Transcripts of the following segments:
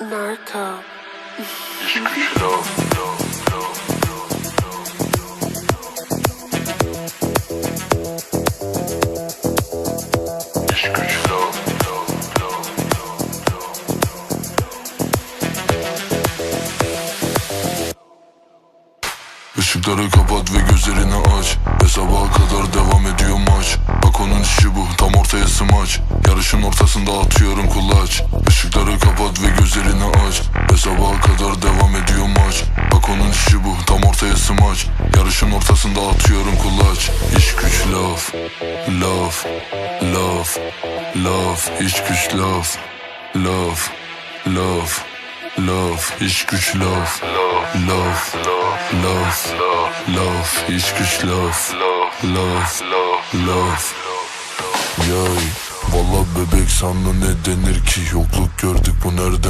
Narco. Işıkları kapat ve gözlerini aç. Ve sabaha kadar devam ediyor maç. Bak onun işi bu tam ortaya smaç. Yarışın ortasında atıyorum kulaç ortaya smaç Yarışın ortasında atıyorum kulaç. İş güç laf. Laf. Laf. Laf. İş güç laf. Laf. Laf. Laf. İş güç laf. Laf. Laf. Laf. İş güç laf. Laf. Laf. Yay. Valla bebek sana ne denir ki? Yokluk gördük bu nereden bilir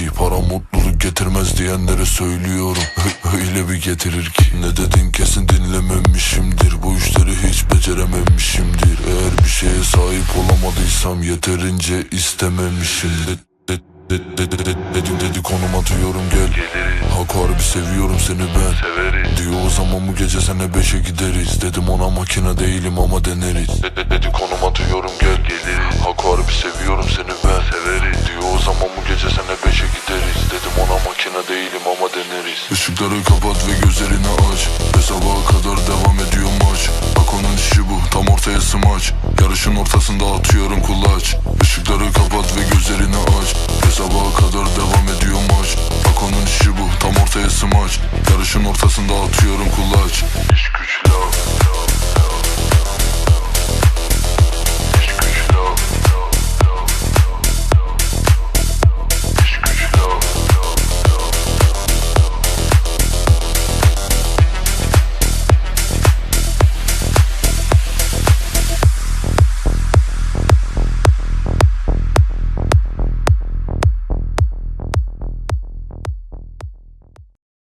ki Para mutluluk getirmez diyenlere söylüyorum. Öyle bir getirir ki. Ne dedin kesin dinlememişimdir. Bu işleri hiç becerememişimdir. Eğer bir şeye sahip olamadıysam Yeterince istememişimdir de, de, de, de, de, Dedim dedi konum atıyorum gel. Hak harbi seviyorum seni ben. Diyor o zaman bu gece sene beşe gideriz. Dedim ona makine değilim ama deneriz. De, de, Dedi konum atıyorum gel. Hak Işıkları kapat ve gözlerini aç. Ve sabaha kadar devam ediyor maç. Bak onun işi bu tam ortaya smaç. Yarışın ortasında atıyorum kulaç. Işıkları kapat ve gözlerini aç. Ve sabaha kadar devam ediyor maç. Bak onun işi bu tam ortaya smaç. Yarışın ortasında atıyorum kulaç. İş güç laf, laf.